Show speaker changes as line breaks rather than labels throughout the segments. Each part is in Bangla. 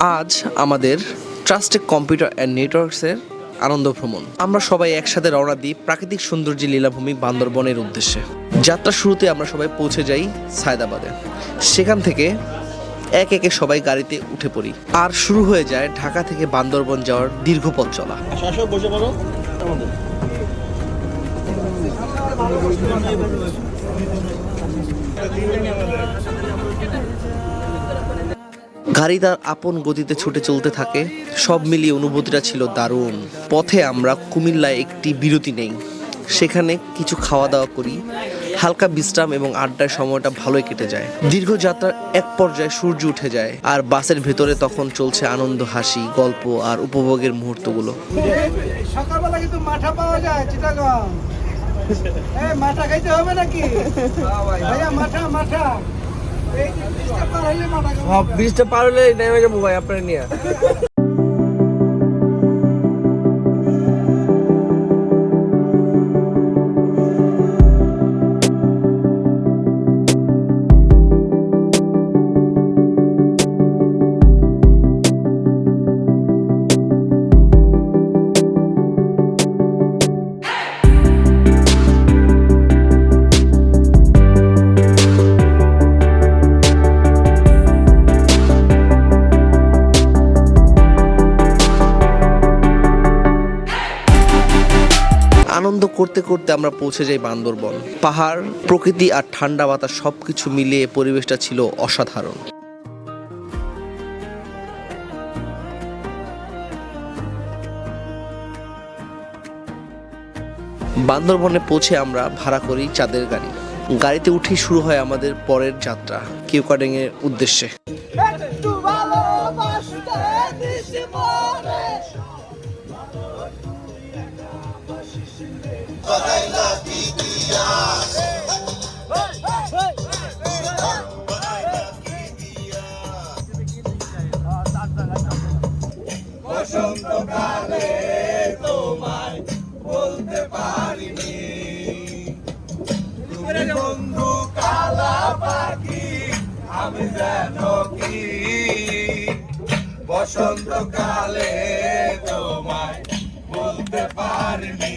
আজ আমাদের ট্রাস্টেড কম্পিউটার অ্যান্ড নেটওয়ার্কসের আনন্দ ভ্রমণ। আমরা সবাই একসাথে রওনা দিই প্রাকৃতিক সৌন্দর্য লীলাভূমি বান্দরবনের উদ্দেশ্যে। যাত্রা শুরুতে আমরা সবাই পৌঁছে যাই সায়দাবাদে। সেখান থেকে এক একে সবাই গাড়িতে উঠে পড়ি। আর শুরু হয়ে যায় ঢাকা থেকে বান্দরবন যাওয়ার দীর্ঘ পথ চলা। গাড়ি তার আপন গতিতে ছুটে চলতে থাকে। সব মিলিয়ে অনুভূতিটা ছিল দারুণ। পথে আমরা কুমিল্লায় একটি বিরতি নেই। সেখানে কিছু খাওয়া দাওয়া করি। হালকা বিশ্রাম এবং আড্ডার সময়টা ভালোই কেটে যায়। দীর্ঘ যাত্রার এক পর্যায়ে সূর্য উঠে যায় আর বাসের ভেতরে তখন চলছে আনন্দ হাসি গল্প আর উপভোগের মুহূর্তগুলো।
সকালবেলা কিন্তু মাঠা পাওয়া যায় চিটাগং। এই মাঠা খাইতে হবে নাকি? ভাইয়া মাঠা মাঠা। খাব।
ব্রিজটা পার হলে নেমে যাব ভাই আপনার নিয়ে
করতে করতে আমরা পৌঁছে যাই বান্দরবন। পাহাড়, প্রকৃতি আর ঠান্ডা বাতাস সব কিছু মিলিয়ে পরিবেশটা ছিল অসাধারণ। বান্দরবনে পৌঁছে আমরা ভাড়া করি চাঁদের গাড়ি। গাড়িতে উঠেই শুরু হয় আমাদের পরের যাত্রা কিউকাডিং এর উদ্দেশ্যে।
বসন্তকালে তোমায় বলতে পারিনি।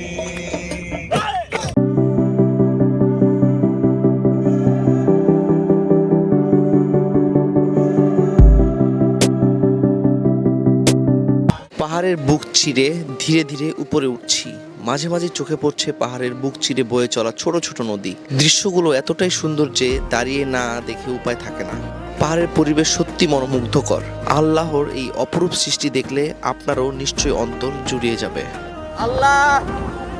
পাহাড়ের বুক চিরে ধীরে ধীরে উপরে উঠছি। মাঝে মাঝে চোখে পড়ছে পাহাড়ের বুক চিরে বয়ে চলা ছোট ছোট নদী। দৃশ্যগুলো এতটাই সুন্দর যে দাঁড়িয়ে না দেখে উপায় থাকে না। পাহাড়ের পরিবেশ সত্যি মনোমুগ্ধকর। আল্লাহর এই অপরূপ সৃষ্টি দেখলে আপনারও নিশ্চয়ই অন্তর জুড়িয়ে যাবে।
আল্লাহ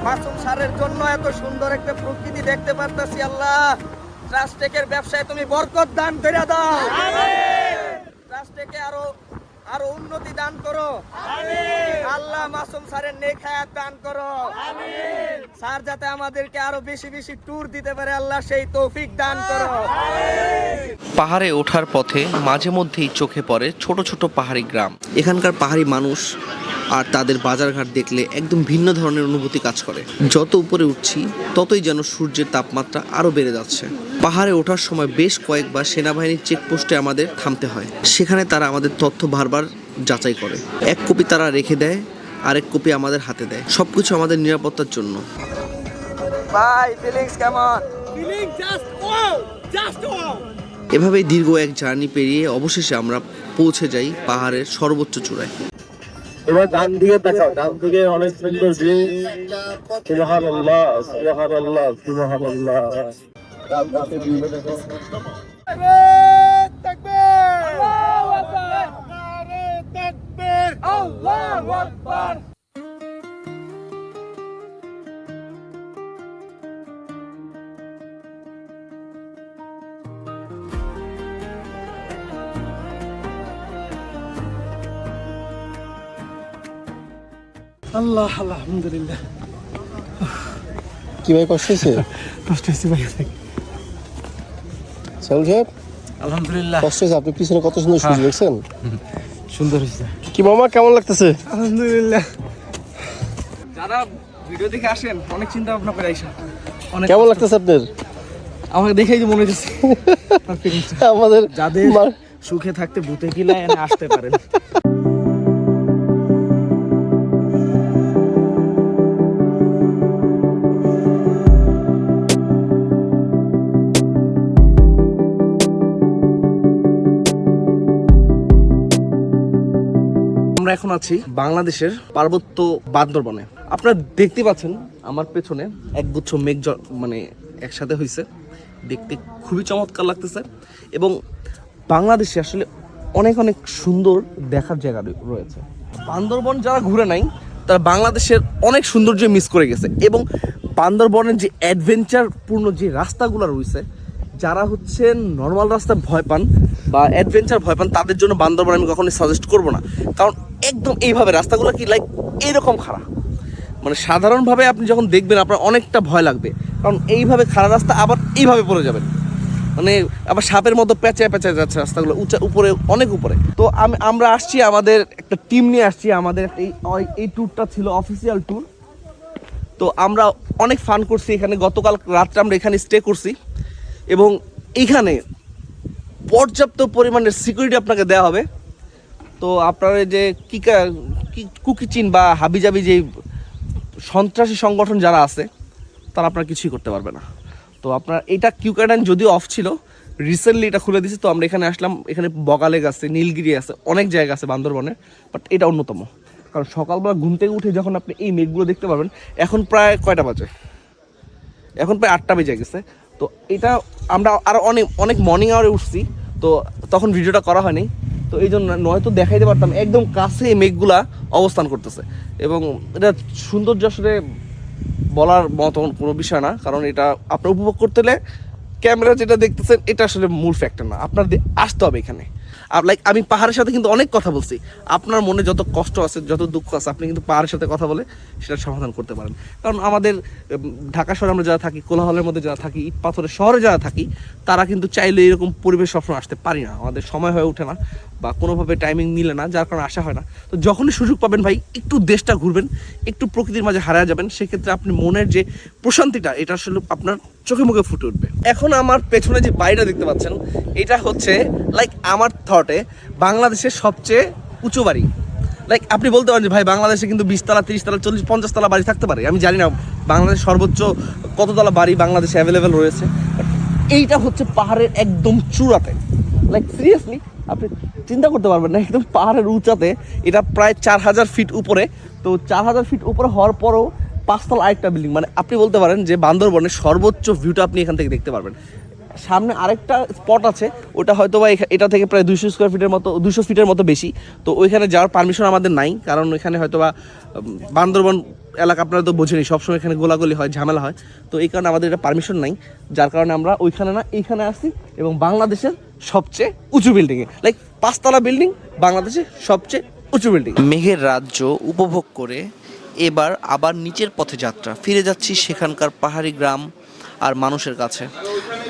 মাসুম সারের জন্য এত সুন্দর একটা প্রকৃতি দেখতে পারতাছি আল্লাহ। ট্রাস্টেকের ব্যবসায় তুমি বরকত দান করে দাও। ট্রাস্টেকে আরও আরও উন্নতি দান করো। আল্লাহ মাসুম স্যারের নেখায়াত হায়াত দান করো। স্যার যাতে আমাদেরকে আরও বেশি বেশি ট্যুর দিতে পারে আল্লাহ সেই তৌফিক দান করো।
পাহাড়ে ওঠার পথে মাঝে মধ্যেই চোখে পড়ে ছোট ছোট পাহাড়ি গ্রাম। এখানকার পাহাড়ি মানুষ আর তাদের বাজারঘাট দেখলে একদম ভিন্ন ধরনের অনুভূতি কাজ করে। যত উপরে উঠছি ততই যেন সূর্যের তাপমাত্রা আরও বেড়ে যাচ্ছে। পাহাড়ে ওঠার সময় বেশ কয়েকবার সেনাবাহিনীর চেকপোস্টে আমাদের থামতে হয়। সেখানে তারা আমাদের তথ্য বারবার যাচাই করে। এক কপি তারা রেখে দেয় আরেক কপি আমাদের হাতে দেয়। সবকিছু আমাদের নিরাপত্তার জন্য।
ভাই ফিলিংস কেমন?
এভাবেই দীর্ঘ এক জার্নি পেরিয়ে অবশেষে আমরা পৌঁছে যাই পাহাড়ের সর্বোচ্চ চূড়ায়।
এবার ডান দিকে দেখাও ডান দিকে অনেক সুন্দর ভিউ সুবহান আল্লাহ সুবহান আল্লাহ সুবহান আল্লাহ ডান দিকে ভিউ দেখো
আল্লাহ আলহামদুলিল্লাহ।
কি ভাই কষ্ট হয়েছে?
কষ্ট হয়েছে ভাই
সাউল সাহেব
আলহামদুলিল্লাহ।
কষ্ট হয়েছে আপনি পিছনে কত সুন্দর সূর্য দেখছেন?
সুন্দর হয়েছে।
কি মামা কেমন লাগতেছে?
আলহামদুলিল্লাহ।
যারা ভিডিও দেখে আসেন অনেক চিন্তা ভাবনা করে আইসা। অনেক
কেমন লাগতেছে আপনার?
আমাকে দেখেই তো মনে হচ্ছে।
আমাদের
যাদের-
সুখে থাকতে ভূতে কিলা এনে আসতে পারেন।
আমরা এখন আছি বাংলাদেশের পার্বত্য বান্দরবনে। আপনারা দেখতে পাচ্ছেন আমার পেছনে একগুচ্ছ মেঘ মানে একসাথে হয়েছে দেখতে খুবই চমৎকার লাগতেছে এবং বাংলাদেশে আসলে অনেক অনেক সুন্দর দেখার জায়গা রয়েছে। বান্দরবন যারা ঘুরে নাই, তারা বাংলাদেশের অনেক সৌন্দর্য মিস করে গেছে এবং বান্দরবনের যে অ্যাডভেঞ্চার পূর্ণ যে রাস্তাগুলো রয়েছে, যারা হচ্ছে নর্মাল রাস্তা ভয় পান বা অ্যাডভেঞ্চার ভয় পান, তাদের জন্য বান্দরবন আমি কখনোই সাজেস্ট করব না। কারণ একদম এইভাবে রাস্তাগুলো কি লাইক এইরকম খারাপ মানে সাধারণভাবে আপনি যখন দেখবেন, আপনার অনেকটা ভয় লাগবে। কারণ এইভাবে খারাপ রাস্তা আবার এইভাবে পড়ে যাবেন মানে আবার সাপের মতো পেঁচায় পেঁচায় যাচ্ছে রাস্তাগুলো, উঁচা, উপরে, অনেক উপরে। তো আমি, আমরা আসছি আমাদের একটা টিম নিয়ে আসছি, আমাদের এই এই ট্যুরটা ছিল অফিসিয়াল ট্যুর তো আমরা অনেক ফান করছি এখানে। গতকাল রাত্রে আমরা এখানে স্টে করছি। এবং এইখানে পর্যাপ্ত পরিমাণের সিকিউরিটি আপনাকে দেওয়া হবে। তো আপনার যে কিকা কি কুকিচিন বা হাবিজাবি যে সন্ত্রাসী সংগঠন যারা আছে, তারা আপনার কিছুই করতে পারবে না। তো আপনার এটা কিউকাটান যদিও অফ ছিল রিসেন্টলি এটা খুলে দিয়েছে, তো আমরা এখানে আসলাম, এখানে বগালেক আছে, নীলগিরি আছে, অনেক জায়গা আছে বান্দরবনে বাট এটা অন্যতম। কারণ সকালবেলা ঘুম থেকে উঠে যখন আপনি এই মেঘগুলো দেখতে পারবেন, এখন প্রায় কয়টা বাজে? এখন প্রায় আটটা বেজে গেছে। তো এটা আমরা আরও অনেক অনেক মর্নিং আওয়ারে উঠছি, তো তখন ভিডিওটা করা হয়নি। তো এই জন্য নয়তো দেখাইতে পারতাম, একদম কাছে মেঘগুলা অবস্থান করতেছে। এবং এটা সৌন্দর্য আসলে বলার মতো কোনো বিষয় না, কারণ এটা আপনার উপভোগ করতে হলে ক্যামেরা যেটা দেখতেছেন, এটা আসলে মূল ফ্যাক্টর না। আপনার আসতে হবে এখানে। আর লাইক আমি পাহাড়ের সাথে কিন্তু অনেক কথা বলছি। আপনার মনে যত কষ্ট আছে, যত দুঃখ আছে, আপনি কিন্তু পাহাড়ের সাথে কথা বলে সেটার সমাধান করতে পারেন। কারণ আমাদের ঢাকা শহরে আমরা যারা থাকি, কোলাহলের মধ্যে যারা থাকি, ইট পাথরের শহরে যারা থাকি, তারা কিন্তু চাইলে এরকম পরিবেশ সবসময় আসতে পারি না। আমাদের সময় হয়ে ওঠে না বা কোনোভাবে টাইমিং মিলে না, যার কারণে আসা হয় না। তো যখনই সুযোগ পাবেন ভাই, একটু দেশটা ঘুরবেন, একটু প্রকৃতির মাঝে হারিয়ে যাবেন, সেক্ষেত্রে আপনি মনের যে প্রশান্তিটা, এটা আসলে আপনার চোখে মুখে ফুটে উঠবে। এখন আমার পেছনে যে বাড়িটা দেখতে পাচ্ছেন, এটা হচ্ছে লাইক আমার থটে বাংলাদেশের সবচেয়ে উঁচু বাড়ি। লাইক আপনি বলতে পারেন যে, ভাই, বাংলাদেশে কিন্তু বিশ তলা তিরিশ তলা চল্লিশ পঞ্চাশ তলা বাড়ি থাকতে পারে। আমি জানি না, বাংলাদেশ সর্বোচ্চ কততলা বাড়ি বাংলাদেশে অ্যাভেলেবেল রয়েছে। এইটা হচ্ছে পাহাড়ের একদম চূড়াতে। লাইক সিরিয়াসলি আপনি চিন্তা করতে পারবেন না, একদম পাহাড়ের উঁচাতে। এটা প্রায় চার হাজার ফিট উপরে। তো চার হাজার ফিট উপরে হওয়ার পরও পাঁচতলা আরেকটা বিল্ডিং মানে আপনি বলতে পারেন যে, বান্দরবনের সর্বোচ্চ ভিউটা আপনি এখান থেকে দেখতে পারবেন। সামনে আরেকটা স্পট আছে, ওটা হয়তো বা এটা থেকে প্রায় দুশো স্কোয়ার ফিটের মতো দুশো ফিটের মতো বেশি। তো ওইখানে যাওয়ার পারমিশন আমাদের নাই, কারণ ওইখানে হয়তো বা বান্দরবন এলাকা আপনারা তো বোঝেনি সবসময় এখানে গোলাগুলি হয়, ঝামেলা হয়। তো এই কারণে আমাদের এটা পারমিশন নাই, যার কারণে আমরা ওইখানে না, এইখানে আসছি এবং বাংলাদেশের সবচেয়ে উঁচু বিল্ডিংয়ে লাইক পাঁচতলা বিল্ডিং বাংলাদেশের সবচেয়ে উঁচু বিল্ডিং মেঘের রাজ্য উপভোগ করে এবার আবার নিচের পথে যাত্রা, ফিরে যাচ্ছি সেখানকার পাহাড়ি গ্রাম আর মানুষের কাছে।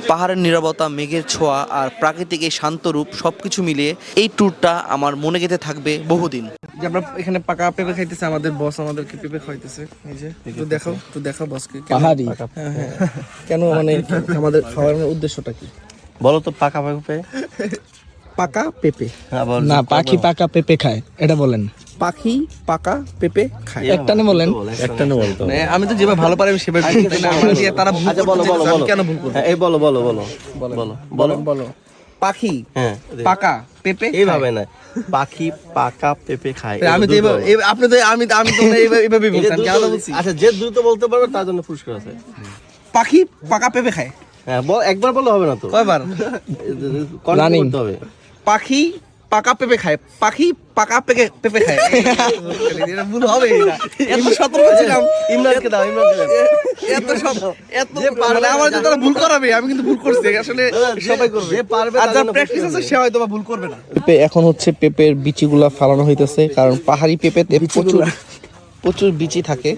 পাহাড়ের নীরবতা মেঘের ছোঁয়া আর প্রাকৃতিক এই শান্ত রূপ সব কিছু মিলিয়ে এই ট্যুরটা আমার মনে গেতে থাকবে বহুদিন। যে আমরা এখানে পাকা পেঁপে খাইতেছে আমাদের বস আমাদেরকে পেঁপে খাইতেছে এই যে একটু দেখাও একটু দেখাও বসকে কেন-
পাহাড়ি।
হ্যাঁ, হ্যাঁ। কেন মানে আমাদের খাওয়ানোর উদ্দেশ্যটা কি?
বলো তো পাকা পাকা
পাকা পেঁপে?
না পাখি পাকা পেঁপে খায় এটা বলেন।
পাখি পাকা পেঁপে খায়।
একটানে বলেন।
একটানে বলতো
মানে আমি তো যেভাবে ভালো পারি সেভাবে না। তারা ভুল
আচ্ছা বলো বলো বলো।
কেন ভুল
হ্যাঁ, এই বলো বলো বলো
বলো
বলো
বলো। বলো। পাখি
হ্যাঁ
পাকা পেঁপে
এইভাবে না পাখি পাকা পেঁপে খায়।
আমি তো এইভাবে আপনি তো আমি আমি তো এইভাবে বলছি কেন
আচ্ছা যে দ্রুত বলতে পারবে তার জন্য পুরস্কার আছে।
পাখি পাকা পেঁপে খায়।
হ্যাঁ বল একবার বললে হবে না তো।
কয়বার?
হবে।
পাখি পাকা পেঁপে খায়। পাখি পাকা পেঁপে পেঁপে খায়। এটা ভুল হবে এত সতর্ক ছিলাম।
ইমরানকে দাও ইমরানকে
এত সব এত মানে আমার যে তারা ভুল করাবে আমি কিন্তু ভুল করছি। আসলে সবাই করবে।
যে পারবে
আর যার প্র্যাকটিস আছে সে হয়তো বা ভুল করবে না। পেঁপে এখন হচ্ছে পেঁপের বিচিগুলা ফালানো হইতেছে। কারণ পাহাড়ি পেঁপেতে প্রচুর প্রচুর বিচি থাকে।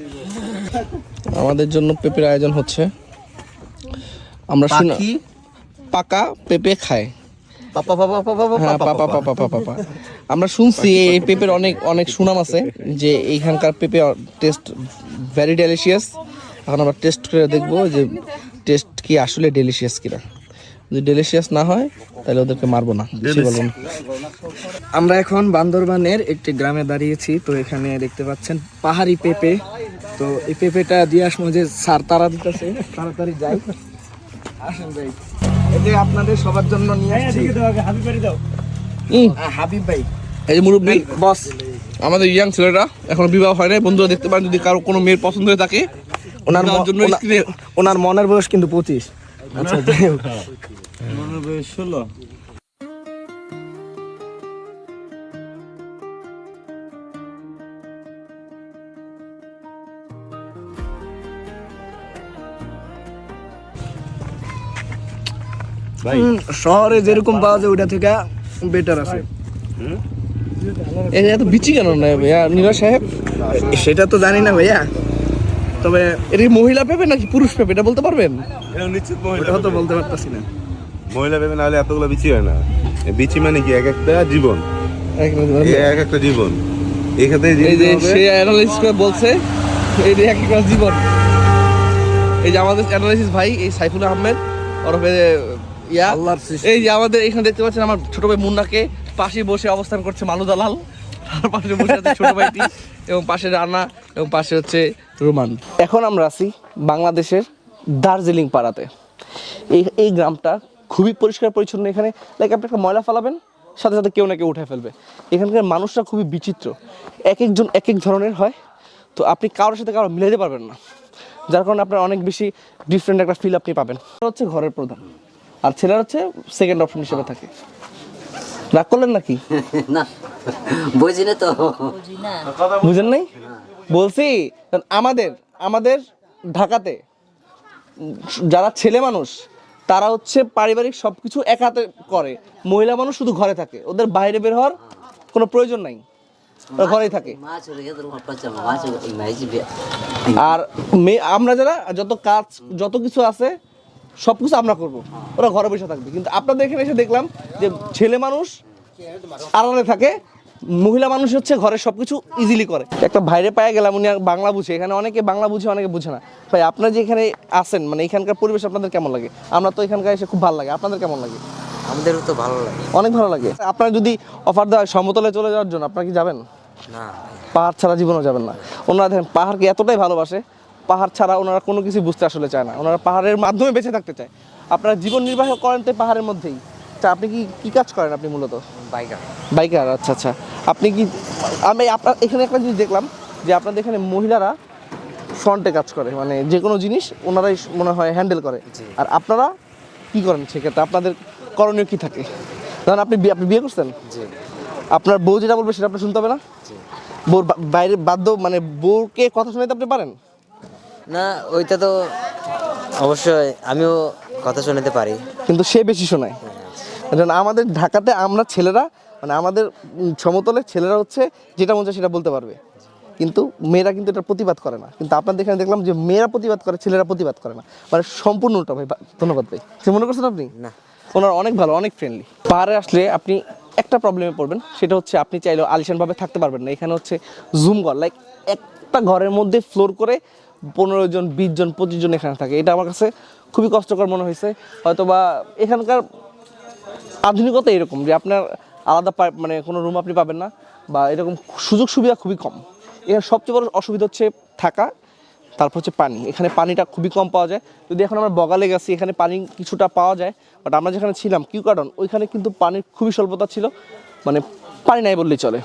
আমাদের জন্য পেঁপের আয়োজন হচ্ছে। আমরা শুনা
পাখি?
পাকা পেঁপে খায়।
পাপা পাপা পাপা
হ্যাঁ পাপা পাপা পাপা পাপা আমরা শুনছি এই পেঁপের অনেক অনেক সুনাম আছে যে এইখানকার পেঁপে টেস্ট ভেরি ডেলিশিয়াস এখন আমরা টেস্ট করে দেখব যে টেস্ট কি আসলে ডেলিশিয়াস কিনা যদি ডেলিশিয়াস না হয় তাহলে ওদেরকে মারবো না বলব না।
আমরা এখন বান্দরবানের একটি গ্রামে দাঁড়িয়েছি তো এখানে দেখতে পাচ্ছেন পাহাড়ি পেঁপে তো এই পেঁপেটা দিয়ে আসব যে সার তারা দিতেছে তাড়াতাড়ি যাই আসেন যাই এই যে আপনাদের সবার জন্য নিয়ে আসছি। হাবিব ভাই।
এই যে মুরব্বী
বস
আমাদের ইয়াং ছেলেরা এখনও বিবাহ হয় নাই। বন্ধুরা দেখতে পারেন যদি কারও কোনো মেয়ের পছন্দ হয়ে থাকে
ওনার
জন্য
ওনার মনের বয়স কিন্তু পঁচিশ। আচ্ছা মনের বয়স হুম, শহরে যেরকম পাওয়া যায় ওটা থেকে বেটার আছে।
এত বিচি কেন না ভাইয়া? নীলা সাহেব?
সেটা তো জানি না ভাইয়া। তবে
এটা কি মহিলা পেপে নাকি পুরুষ পেপে এটা বলতে পারবেন?
নিশ্চিত মহিলা
তো বলতে পারতাছি না।
মহিলা ভেবে নাহলে এতগুলো বিচি হয় না। বিচি মানে কি? এক একটা জীবন। এক একটা জীবন। এখানে
এই যে সে অ্যানালাইসিস করে বলছে এই যে একই ক্লাস জীবন। এই যে আমাদের অ্যানালাইসিস ভাই এই সাইফুল আহমেদ ওরফে ইয়া। এই যে আমাদের এখানে দেখতে পাচ্ছেন আমার ছোট ভাই মুন্নাকে পাশে বসে অবস্থান করছে মালু দালাল তার পাশে বসে আছে ছোট ভাইটি এবং পাশে রানা এবং পাশে হচ্ছে রোমান। এখন আমরা আছি বাংলাদেশের দার্জিলিং পাড়াতে। এই এই গ্রামটা খুবই পরিষ্কার পরিচ্ছন্ন এখানে। লাইক আপনি একটা ময়লা ফেলাবেন সাথে সাথে কেউ না কেউ উঠে ফেলবে। এখানকার মানুষরা খুবই বিচিত্র। এক একজন এক এক ধরনের হয়। তো আপনি কারোর সাথে কারও মিলাতে পারবেন না। যার কারণে আপনার অনেক বেশি ডিফারেন্ট একটা ফিল আপনি পাবেন। হচ্ছে ঘরের প্রধান। আর ছেলেরা হচ্ছে সেকেন্ড অপশন হিসেবে থাকে। রাগ করলেন নাকি?
না বুঝি না তো।
বুঝেন নাই? বলছি আমাদের আমাদের ঢাকাতে যারা ছেলে মানুষ তারা হচ্ছে পারিবারিক সব কিছু এক হাতে করে। মহিলা মানুষ শুধু ঘরে থাকে। ওদের বাইরে বের হওয়ার কোনো প্রয়োজন নাই। ঘরেই থাকে। আর মেয়ে আমরা যারা যত কাজ যত কিছু আছে সব কিছু আমরা করব। ওরা ঘরে বসে থাকবে। কিন্তু আপনাদের এখানে এসে দেখলাম যে ছেলে মানুষ আড়ালে থাকে মহিলা মানুষ হচ্ছে ঘরে সবকিছু ইজিলি করে। একটা বাইরে পায়ে গেলাম উনি বাংলা বুঝে। এখানে অনেকে বাংলা বুঝে অনেকে বুঝে না। ভাই আপনারা যে এখানে আসেন মানে এখানকার পরিবেশ আপনাদের কেমন লাগে? আমরা তো এখানকার এসে খুব ভালো লাগে। আপনাদের কেমন লাগে?
আমাদেরও তো ভালো লাগে।
অনেক ভালো লাগে। আপনারা যদি অফার দেওয়া হয় সমতলে চলে যাওয়ার জন্য আপনারা কি যাবেন?
না।
পাহাড় ছাড়া জীবনও যাবেন না। ওনারা দেখেন পাহাড়কে এতটাই ভালোবাসে পাহাড় ছাড়া ওনারা কোনো কিছু বুঝতে আসলে চায় না। ওনারা পাহাড়ের মাধ্যমে বেঁচে থাকতে চায়। আপনারা জীবন নির্বাহ করেন তো পাহাড়ের মধ্যেই। তা আপনি কি কি কাজ করেন আপনি মূলত?
বাইকার।
বাইকার আচ্ছা আচ্ছা। আপনি কি আমি আপনার এখানে একটা জিনিস দেখলাম যে আপনাদের এখানে মহিলারা ফ্রন্টে কাজ করে। মানে যে কোনো জিনিস ওনারাই মনে হয় হ্যান্ডেল করে। আর আপনারা কি করেন সেক্ষেত্রে? আপনাদের করণীয় কি থাকে? ধরেন আপনি বিয়ে- আপনি বিয়ে করছেন? আপনার বউ যেটা বলবে সেটা আপনি শুনতে হবে না? বউর বাইরে বাধ্য মানে বউকে কথা শোনাতে আপনি পারেন?
না ওইটা তো অবশ্যই আমিও কথা শোনাতে পারি।
কিন্তু সে বেশি শোনায়। আমাদের ঢাকাতে আমরা ছেলেরা মানে আমাদের উম, সমতলে ছেলেরা হচ্ছে যেটা মন সেটা বলতে পারবে। কিন্তু মেয়েরা কিন্তু এটা প্রতিবাদ করে না। কিন্তু আপনাদের এখানে দেখলাম যে মেয়েরা প্রতিবাদ করে ছেলেরা প্রতিবাদ করে না। মানে সম্পূর্ণ উল্টা ভাই ধন্যবাদ ভাই। সে মনে করছেন আপনি?
না।
ওনার অনেক ভালো অনেক ফ্রেন্ডলি পাহাড়ে আসলে আপনি একটা প্রবলেমে পড়বেন সেটা হচ্ছে আপনি চাইলেও আলিশানভাবে থাকতে পারবেন না। এখানে হচ্ছে জুম ঘর লাইক একটা ঘরের মধ্যে ফ্লোর করে পনেরো জন, বিশ জন, পঁচিশ জন এখানে থাকে। এটা আমার কাছে খুবই কষ্টকর মনে হয়েছে। হয়তো বা এখানকার আধুনিকতা এরকম যে আপনার আলাদা মানে কোনো রুম আপনি পাবেন না বা এরকম সুযোগ সুবিধা খুবই কম। এখানে সবচেয়ে বড় অসুবিধা হচ্ছে থাকা, তারপর হচ্ছে পানি। এখানে পানিটা খুবই কম পাওয়া যায়। যদি এখন আমরা বগালে গেছি, এখানে পানি কিছুটা পাওয়া যায় বাট আমরা যেখানে ছিলাম কিউ কার্টন ওইখানে কিন্তু পানির খুবই স্বল্পতা ছিল। মানে পানি নাই বললেই চলে।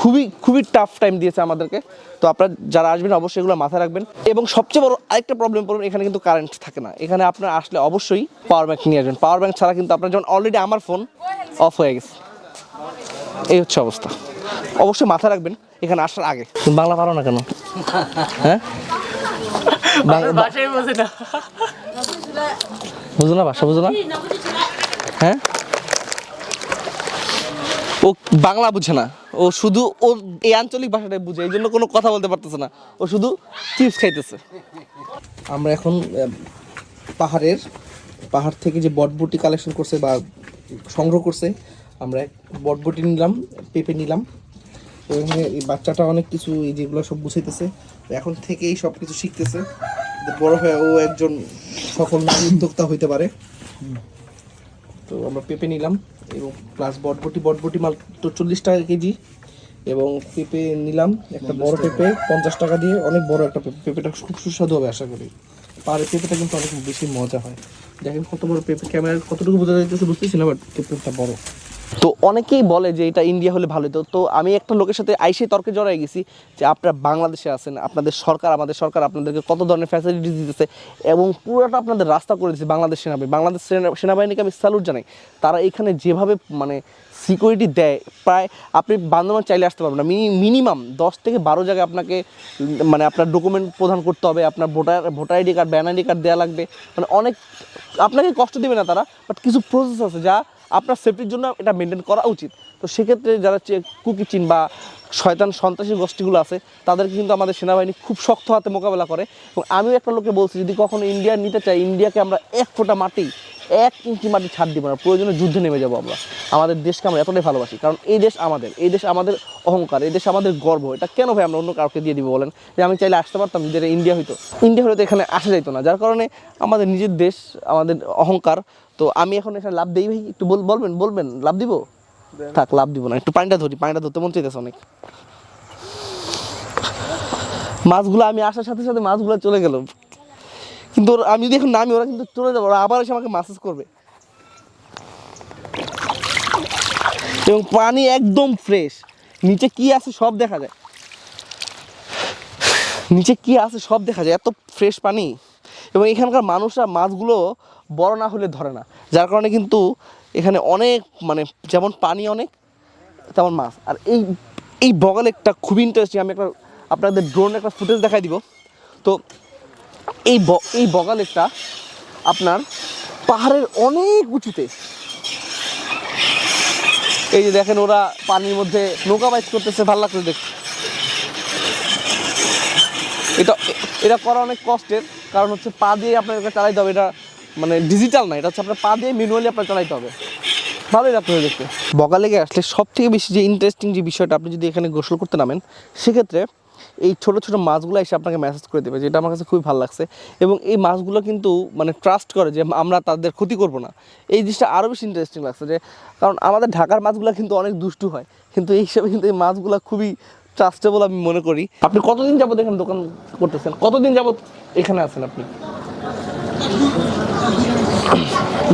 খুবই খুবই টাফ টাইম দিয়েছে আমাদেরকে। তো আপনারা যারা আসবেন অবশ্যই এগুলো মাথায় রাখবেন। এবং সবচেয়ে বড় আরেকটা প্রবলেম পড়বেন এখানে কিন্তু কারেন্ট থাকে না। এখানে আপনার আসলে অবশ্যই পাওয়ার ব্যাংক নিয়ে আসবেন। পাওয়ার ব্যাংক ছাড়া কিন্তু আপনার যেমন অলরেডি আমার ফোন অফ হয়ে গেছে। এই হচ্ছে অবস্থা। অবশ্যই মাথায় রাখবেন এখানে আসার আগে। বাংলা পারো না কেন? হ্যাঁ? বুঝো না। ভাষা বুঝো না হ্যাঁ? ও বাংলা বুঝে না। ও শুধু ও এই আঞ্চলিক ভাষাটাই বুঝে এই জন্য কোনো কথা বলতে পারতেছে না। ও শুধু চিপস খাইতেছে। আমরা এখন পাহাড়ের, পাহাড় থেকে যে বটবুটি কালেকশন করছে বা সংগ্রহ করছে, আমরা বটবুটি নিলাম, পেঁপে নিলাম। এখানে এই বাচ্চাটা অনেক কিছু, এই যেগুলো সব বুঝাইতেছে এখন থেকেই সব কিছু শিখতেছে বড় হয়ে ও একজন সফল উদ্যোক্তা হইতে পারে। তো আমরা পেঁপে নিলাম এবং প্লাস বটবটি বটবটি মাল তো চল্লিশ টাকা কেজি এবং পেঁপে নিলাম একটা বড় পেঁপে পঞ্চাশ টাকা দিয়ে অনেক বড় একটা পেঁপে। পেঁপেটা খুব সুস্বাদু হবে আশা করি। আর পেঁপেটা কিন্তু অনেক বেশি মজা হয়। দেখেন কত বড় পেঁপে। ক্যামেরায় কতটুকু বোঝা যাচ্ছে বুঝতেছি না বাট পেঁপেটা বড়। তো অনেকেই বলে যে এটা ইন্ডিয়া হলে ভালো হতো। তো আমি একটা লোকের সাথে আইসে তর্কে জড়াই গেছি যে আপনারা বাংলাদেশে আছেন, আপনাদের সরকার, আমাদের সরকার আপনাদেরকে কত ধরনের ফ্যাসিলিটি দিতেছে এবং পুরোটা আপনাদের রাস্তা করে দিচ্ছে বাংলাদেশ সেনাবাহিনী। বাংলাদেশ সেনা- সেনাবাহিনীকে আমি স্যালুট জানাই। তারা এখানে যেভাবে মানে সিকিউরিটি দেয়, প্রায় আপনি বান্দরবান চাইলে আসতে পারবেন না। মিনিমাম দশ থেকে বারো জায়গায় আপনাকে মানে আপনার ডকুমেন্ট প্রদান করতে হবে, আপনার ভোটার ভোটার আইডি কার্ড ব্যান আইডি কার্ড দেওয়া লাগবে। মানে অনেক, আপনাকে কষ্ট দেবে না তারা বাট কিছু প্রসেস আছে যা আপনার সেফটির জন্য এটা মেনটেন করা উচিত। তো সেক্ষেত্রে যারা কুকি চিন বা শয়তান, সন্ত্রাসী গোষ্ঠীগুলো আছে, তাদেরকে কিন্তু আমাদের সেনাবাহিনী খুব শক্ত হাতে মোকাবেলা করে। এবং আমিও একটা লোকে বলছি, যদি কখনো ইন্ডিয়া নিতে চাই ইন্ডিয়াকে আমরা এক ফোঁটা মাটি, এক ইঞ্চি মাটি ছাড় দিব না। প্রয়োজনে যুদ্ধে নেমে যাব আমরা। আমাদের দেশকে আমরা এতটাই ভালোবাসি। কারণ এই দেশ আমাদের, এই দেশ আমাদের অহংকার, এই দেশ আমাদের গর্ব। এটা কেন ভাই আমরা অন্য কাউকে দিয়ে দিব বলেন? যে আমি চাইলে আসতে পারতাম এটা ইন্ডিয়া হইতো। ইন্ডিয়া হলে তো এখানে আসা যাইতো না। যার কারণে আমাদের নিজের দেশ, আমাদের অহংকার তো আমি এখন এখানে লাভ দেই ভাই একটু বল- বলবেন বলবেন লাভ দিব? থাক লাভ দিব না একটু পানিটা ধরি পানিটা ধরতে মন চাইতেছে অনেক। মাছগুলো আমি আসার সাথে সাথে মাছগুলো চলে গেল। কিন্তু আমি যদি এখন নামি ওরা কিন্তু চলে যাব ওরা আবার এসে আমাকে মাসেজ করবে। এবং পানি একদম ফ্রেশ নিচে কি আছে সব দেখা যায়। নিচে কি আছে সব দেখা যায় এত ফ্রেশ পানি। এবং এখানকার মানুষরা মাছগুলো বড় না হলে ধরে না। যার কারণে কিন্তু এখানে অনেক মানে যেমন পানি অনেক, তেমন মাছ। আর এই এই বগালেকটা খুবই ইন্টারেস্টিং আমি একটা আপনাদের ড্রোন একটা ফুটেজ দেখাই দিব। তো এই এই বগালেকটা আপনার পাহাড়ের অনেক উঁচুতে, এই যে দেখেন ওরা পানির মধ্যে নৌকা বাইচ করতেছে, ভালো লাগছে দেখতে। এটা এটা করা অনেক কষ্টের, কারণ হচ্ছে পা দিয়ে আপনাকে চালাই দেবে এটা মানে ডিজিটাল না, এটা হচ্ছে আপনার পা দিয়ে ম্যানুয়ালি আপনার চালাইতে হবে। ভালোই লাগতে দেখতে। বগা লেগে আসলে সব থেকে বেশি যে ইন্টারেস্টিং যে বিষয়টা আপনি যদি এখানে গোসল করতে নামেন, সেক্ষেত্রে এই ছোট ছোট মাছগুলো এসে আপনাকে মেসেজ করে দেবে, যেটা আমার কাছে খুবই ভালো লাগছে। এবং এই মাছগুলো কিন্তু মানে ট্রাস্ট করে যে আমরা তাদের ক্ষতি করব না। এই জিনিসটা আরও বেশি ইন্টারেস্টিং লাগছে যে, কারণ আমাদের ঢাকার মাছগুলো কিন্তু অনেক দুষ্টু হয়। কিন্তু এই হিসাবে কিন্তু এই মাছগুলো খুবই ট্রাস্টেবল আমি মনে করি। আপনি কতদিন যাবত এখানে দোকান করতেছেন? কতদিন যাবত এখানে আছেন আপনি?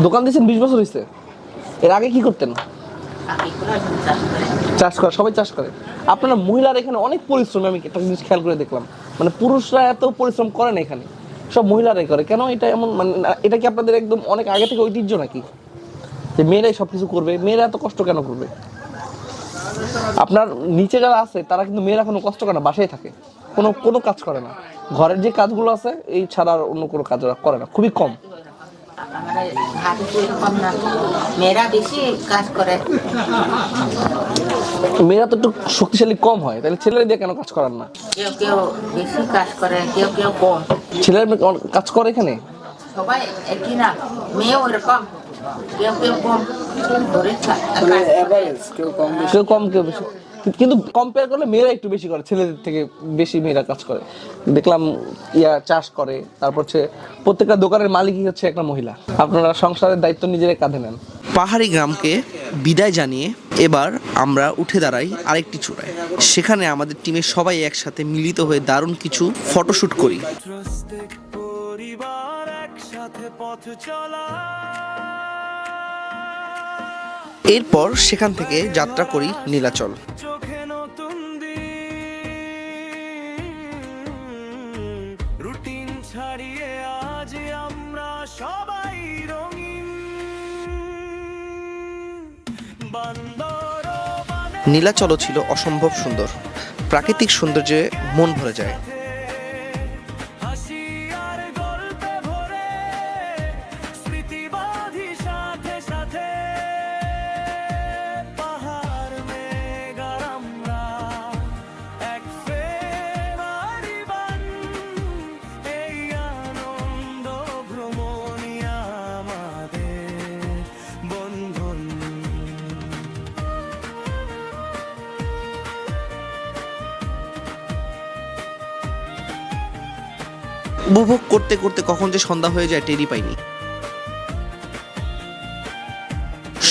দোকান দিয়েছেন বিশ বছর হয়েছে এর আগে কি করতেন? চাষ করে, সবাই চাষ করে। আপনারা মহিলারা এখানে অনেক পরিশ্রম, আমি একটা জিনিস খেয়াল করে দেখলাম। মানে পুরুষরা এত পরিশ্রম করে না এখানে। সব মহিলারাই করে। কেন এটা এমন মানে এটা কি আপনাদের একদম অনেক আগে থেকে ঐতিহ্য নাকি? যে মেয়েরাই সব কিছু করবে, মেয়েরা এত কষ্ট কেন করবে? আপনার নিচে যারা আছে, তারা কিন্তু মেয়েরা কোনো কষ্ট করে না, বাসায় থাকে। কোনো কোনো কাজ করে না। ঘরের যে কাজগুলো আছে, এই ছাড়া আর অন্য কোনো কাজ ওরা করে না। খুবই কম।
না। মেয়েরা বেশি কাজ করে।
মেয়েরা তো একটু শক্তিশালী কম হয় তাহলে ছেলেরা দিয়ে কেন কাজ করার না?
কেউ কেউ বেশি কাজ করে কেউ কেউ কম।
ছেলেরা কাজ করে এখানে?
সবাই একই না মেয়েও এরকম কেউ কেউ কম।
কেউ কম
কেউ বেশি। কিন্তু কম্পেয়ার করলে মেয়েরা একটু বেশি করে ছেলেদের থেকে বেশি মেয়েরা কাজ করে। দেখলাম ইয়া চাষ করে তারপর হচ্ছে প্রত্যেকটা দোকানের মালিকই হচ্ছে একটা মহিলা। আপনারা সংসারের দায়িত্ব নিজেরাই কাঁধে নেন। পাহাড়ি গ্রামকে বিদায় জানিয়ে এবার আমরা উঠে দাঁড়াই আরেকটি চূড়ায়। সেখানে আমাদের টিমের সবাই একসাথে মিলিত হয়ে দারুণ কিছু ফটোশুট করি। এরপর সেখান থেকে যাত্রা করি নীলাচল। নীলাচলও ছিল অসম্ভব সুন্দর। প্রাকৃতিক সৌন্দর্যে মন ভরে যায়। উপভোগ করতে করতে কখন যে সন্ধ্যা হয়ে যায় টেরি পাইনি।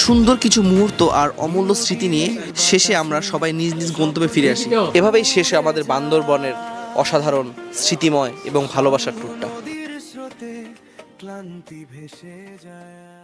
সুন্দর কিছু মুহূর্ত আর অমূল্য স্মৃতি নিয়ে শেষে আমরা সবাই নিজ নিজ গন্তব্যে ফিরে আসি। এভাবেই শেষে আমাদের বান্দরবনের অসাধারণ স্মৃতিময় এবং ভালোবাসার ট্যুরটা।
ক্লান্তি ভেসে যায়।